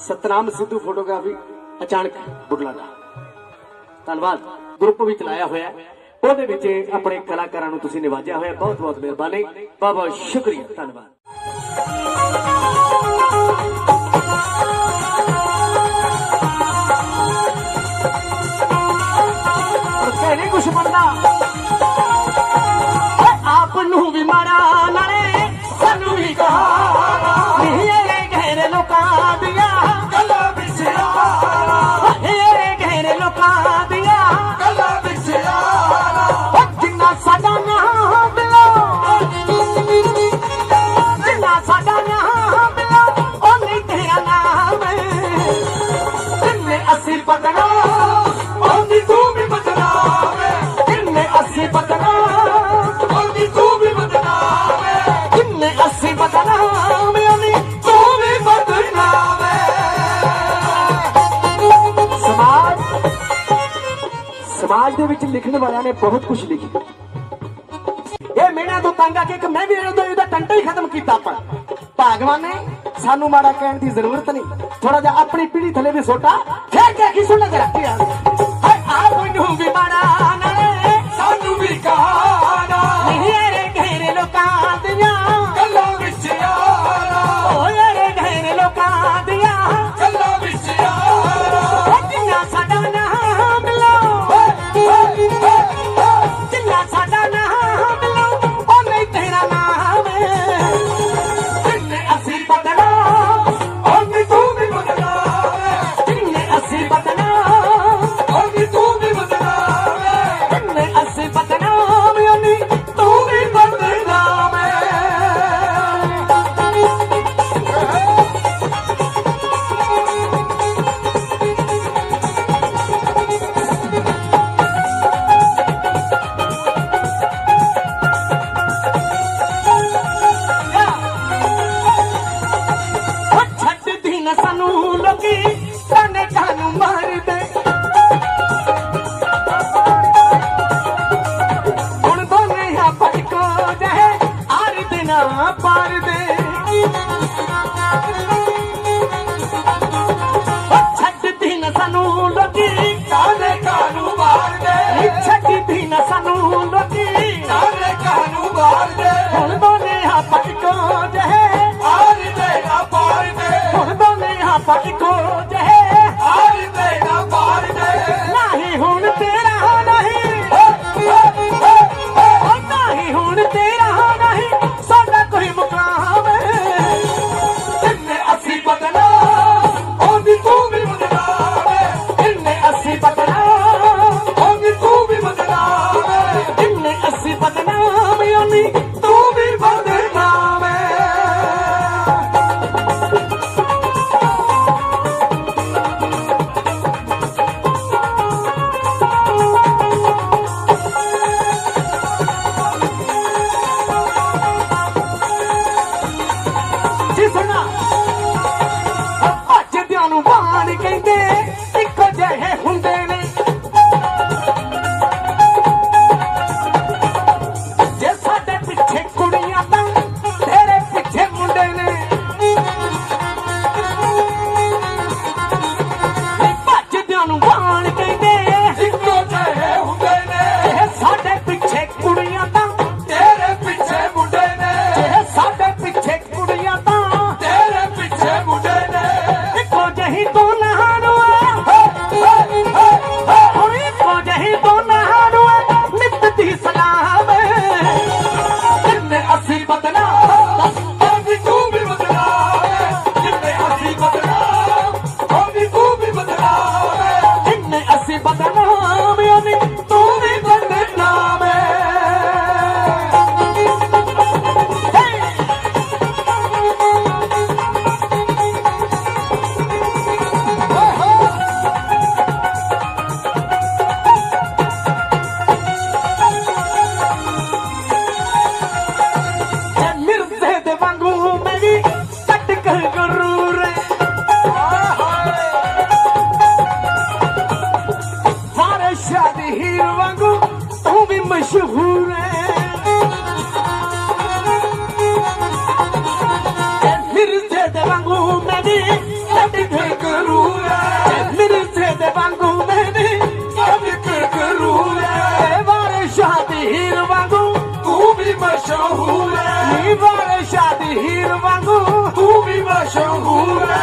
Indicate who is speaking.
Speaker 1: Satnam Sidhu photography ਅਚਾਨਕ ਬੁਢਲਾਡਾ ਧੰਨਵਾਦ। Group ਵੀ ਚਲਾਇਆ ਹੋਇਆ ਉਹਦੇ ਵਿੱਚ ਆਪਣੇ ਕਲਾਕਾਰਾਂ ਨੂੰ ਤੁਸੀਂ ਨਿਵਾਜਿਆ ਹੋਇਆ। ਬਹੁਤ ਬਹੁਤ ਮਿਹਰਬਾਨੀ। ਬਹੁਤ ਬਹੁਤ ਸ਼ੁਕਰੀਆ। ਧੰਨਵਾਦ। ਆਪ ਨੂੰ ਵੀ ਮਾਰਾ ਨਾਲੇ ਸਾਨੂੰ ਵੀ ਕਹਾ। ਲਿਖਣ ਵਾਲਿਆਂ ਨੇ ਬਹੁਤ ਕੁਝ ਲਿਖਿਆ। ਇਹ ਮੇਣਾ ਤੋਂ ਤੰਗ ਆ ਕੇ ਇੱਕ ਮੈਂ ਵੀ ਇਹਦਾ ਇਹਦਾ ਟੰਟਾ ਹੀ ਖਤਮ ਕੀਤਾ ਆਪਾਂ। ਭਾਗਵਾਨ ਨੇ ਸਾਨੂੰ ਮਾੜਾ ਕਹਿਣ ਦੀ ਜ਼ਰੂਰਤ ਨਹੀਂ। ਥੋੜਾ ਜਿਹਾ ਆਪਣੀ ਪੀੜੀ ਥੱਲੇ ਵੀ ਸੋਟਾ, ਫੇਰ ਕੇ ਕੀ ਸੁਣਨਾ ਜਰਾ ਹਾਏ ਆਪ ਨੂੰ ਵੀ ਮਾੜਾ ਨਾ ਸਾਨੂੰ ਲੋਕੀ ਕਾਨੇ ਕਾਨੂੰ ਮਾਰਦੇ। ਹੁਣ ਦੋਨੇ ਆ ਪਟਕੋ ਜਹ ਆਰ ਦਿਨਾ ਪਾਰ ਦੇ। ਛੱਡਦੀ ਨਾ ਸਾਨੂੰ ਲੋਕੀ
Speaker 2: ਕਾਨੇ ਕਾਨੂੰ ਮਾਰਦੇ।
Speaker 1: ਛੱਡਦੀ ਨਾ ਸਾਨੂੰ ਲੋਕੀ
Speaker 2: ਕਾਨੇ ਕਾਨੂੰ ਮਾਰਦੇ।
Speaker 1: ਹੁਣ ਦੋਨੇ ਆ ਪਟਕੋ ਜਹ I don't wall if ਵਾਂਗੂ ਮੇਰੀ ਕੱਟ ਕਰ ਗੁਰੂ ਰੇ
Speaker 2: ਸਾਰੇ ਸ਼ਾਦੀ ਹੀਰ ਵਾਂਗੂ ਤੂੰ ਵੀ ਮਸ਼ਹੂਰ
Speaker 1: ਹੈ ਮਿਰਜ਼ੇ ਦੇ ਵਾਂਗੂ
Speaker 2: ਮੇਰੀ ਕੱਟ ਕਰ
Speaker 1: ਗੁਰੂ ਰੇ ਮਿਰਜ਼ੇ ਦੇ ਵਾਂਗੂ ਮੇਰੀ ਕੱਟ ਕਰ ਗੁਰੂ ਰੇ ਵਾਰੇ ਸ਼ਾਦੀ ਹੀਰ ਵਾਂਗੂ ਤੂੰ ਵੀ
Speaker 2: ਮਸ਼ਹੂਰ ਹੈ আমি বড়
Speaker 1: শাদি হির বাঙ্গু তুমি বসঙ্গুরে